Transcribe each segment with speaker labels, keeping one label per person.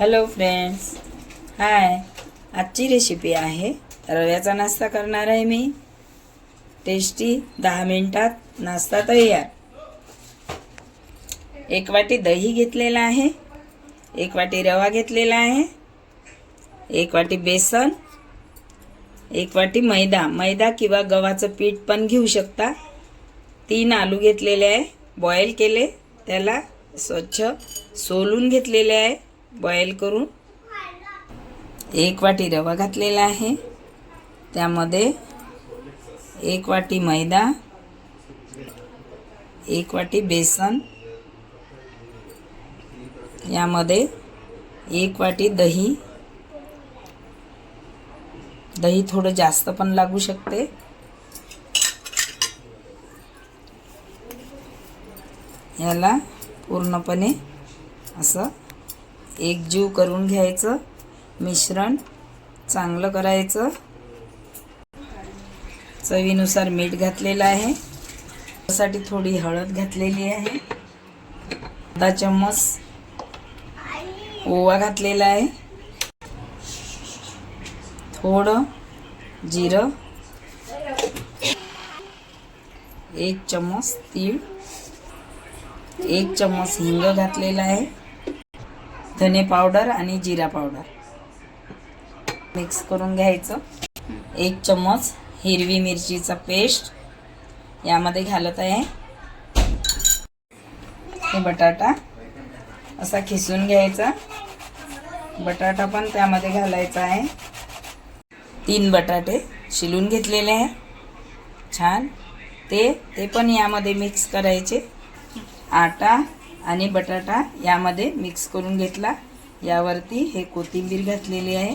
Speaker 1: Hello friends hi आजची recipe आहे. रव्याचा नाश्ता करणार आहे मी. टेस्टी दहा मिनटात नाश्ता तयार. एक वाटी दही घेतलेला आहे. एक वाटी रवा घेतलेला आहे. एक वाटी बेसन. एक वाटी मैदा. मैदा किंवा गव्हाचं पीठ पण घेऊ शकता. तीन आलू घेतलेले आहे. बॉईल केले. त्याला स्वच्छ सोलून घेतलेले आहे. बॉईल करून एक वाटी रवा घातलेला आहे. त्यामध्ये एक वाटी मैदा एक वाटी बेसन यामध्ये एक वाटी दही. दही थोडं जास्त पण लागू शकते. याला पूर्णपणे असं एकजीव करून घ्यायचं मिश्रण चांगलं करायचं. चवीनुसार मीठ घातलेलं आहे. त्यासाठी थोडी हळद घातलेली आहे. अर्धा चम्मच ओवा घातलेला आहे. थोडं जिरं. एक चम्मच तीळ. एक चम्मच हिंग घातलेला आहे. धने पावडर आणि जिरा पावडर. मिक्स करून घ्यायचं. एक चम्मच हिरवी मिरचीचा पेस्ट यामध्ये घालत आहे. हे बटाटा असा खिसून घ्यायचा. बटाटा पण त्यामध्ये घालायचा आहे. तीन बटाटे शिलून घेतलेले आहे. छान. ते ते पण यामध्ये मिक्स करायचे. आटा आणि बटाटा यामध्ये मिक्स करून घेतला. यावरती हे कोथिंबीर घातलेली आहे.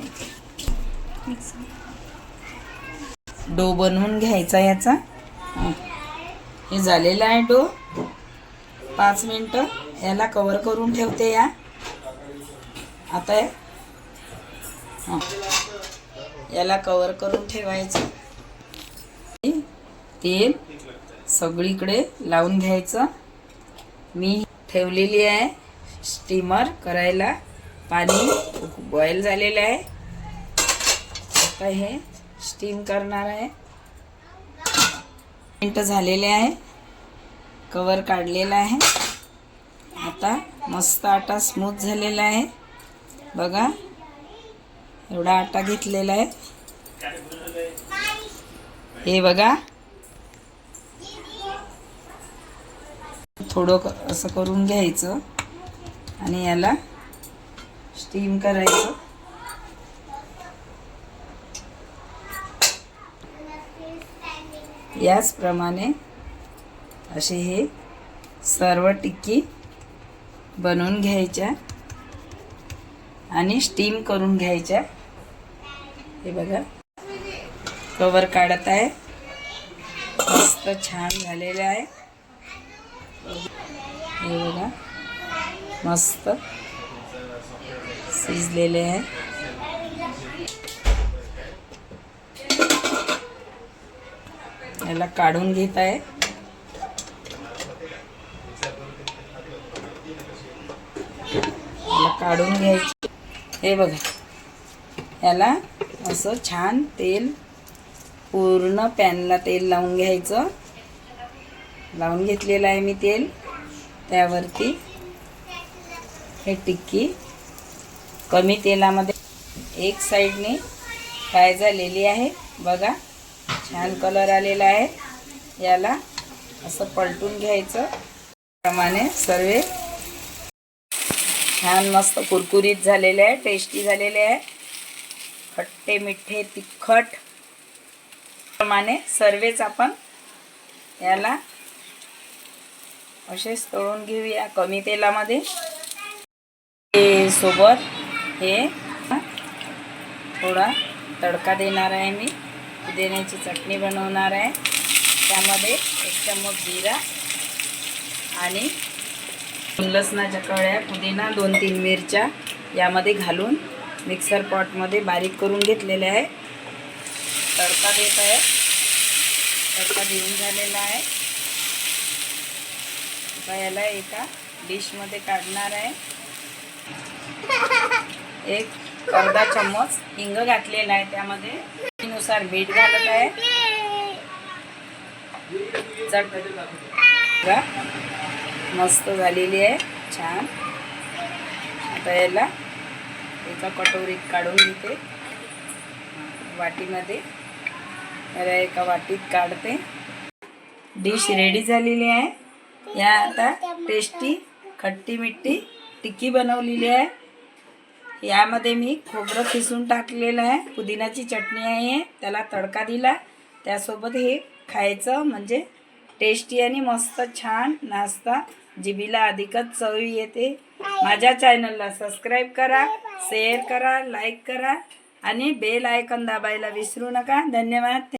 Speaker 1: डो बनवून घ्यायचा याचा. हे. झालेला आहे डो. पाच मिनटं याला कवर करून ठेवते या. आता हां. याला कवर करून ठेवायचं. तेल सगळीकडे लावून घ्यायचं. मी ठेवलेली आहे. स्टीमर करायला पाणी बॉईल झालेलं आहे. आता हे स्टीम करणार आहे. मिनटं झालेले आहे. कवर काढलेला आहे. आता मस्त आटा स्मूथ झालेला आहे. बघा एवढा आटा घेतलेला आहे. हे बघा थोडं क- असं करून घ्यायचं. आणि याला स्टीम करायचं. याचप्रमाणे असे हे सर्व टिक्की बनवून घ्यायच्या. आणि स्टीम करून घ्यायच्या. हे बघा. कवर काढत आहे. मस्त छान झालेलं आहे. हे बघा. मस्त. शिजलेले आहे. याला काढून घेत आहे. याला काढून घ्यायचे. हे बघा. याला असं छान तेल पूर्ण पॅनला तेल लावून घ्यायचं. लावून घेतलेलं आहे मी तेल त्यावरती. हे टिक्की. कमी तेलामध्ये एक साईडने फ्राय झालेली आहे. बघा छान कलर आलेला आहे. याला असं पलटून घ्यायचं. प्रमाणे सर्व छान मस्त कुरकुरीत झालेले आहे टेस्टी झालेले आहे. खट्टे मिठे तिखट. प्रमाणे सर्वच आपण याला असेच तळून घेऊया कमी तेलामध्ये. ते सोबत हे थोडा तडका देणार आहे मी. पुदिन्याची चटणी बनवणार आहे. त्यामध्ये एक चम्मच जिरा आणि लसणाच्या कळ्या पुदिना दोन तीन मिरच्या यामध्ये घालून मिक्सर पॉटमध्ये बारीक करून घेतलेले आहे. तडका देत आहे. तडका देऊन झालेला आहे. आता याला एका डिशमध्ये काढणार आहे. एक अर्धा चम्मच हिंग घातलेला आहे त्यामध्ये. नुसार मीठ घालत आहे. चट मस्त झालेली आहे. छान. आता याला एका कटोरीत काढून घेते. वाटीमध्ये. याला एका वाटीत काढते. डिश रेडी झालेली आहे. या आता टेस्टी खट्टी मिट्टी टिक्की बनवलेली आहे. यामध्ये मी खोबरं खिसून टाकलेलं आहे. पुदिनाची चटणी आहे. त्याला तडका दिला. त्यासोबत हे खायचं म्हणजे टेस्टी आणि मस्त छान नाश्ता. जिबीला अधिकच चवी येते. माझ्या चॅनलला सबस्क्राईब करा शेअर करा लाईक करा आणि बेल आयकन दाबायला विसरू नका. धन्यवाद.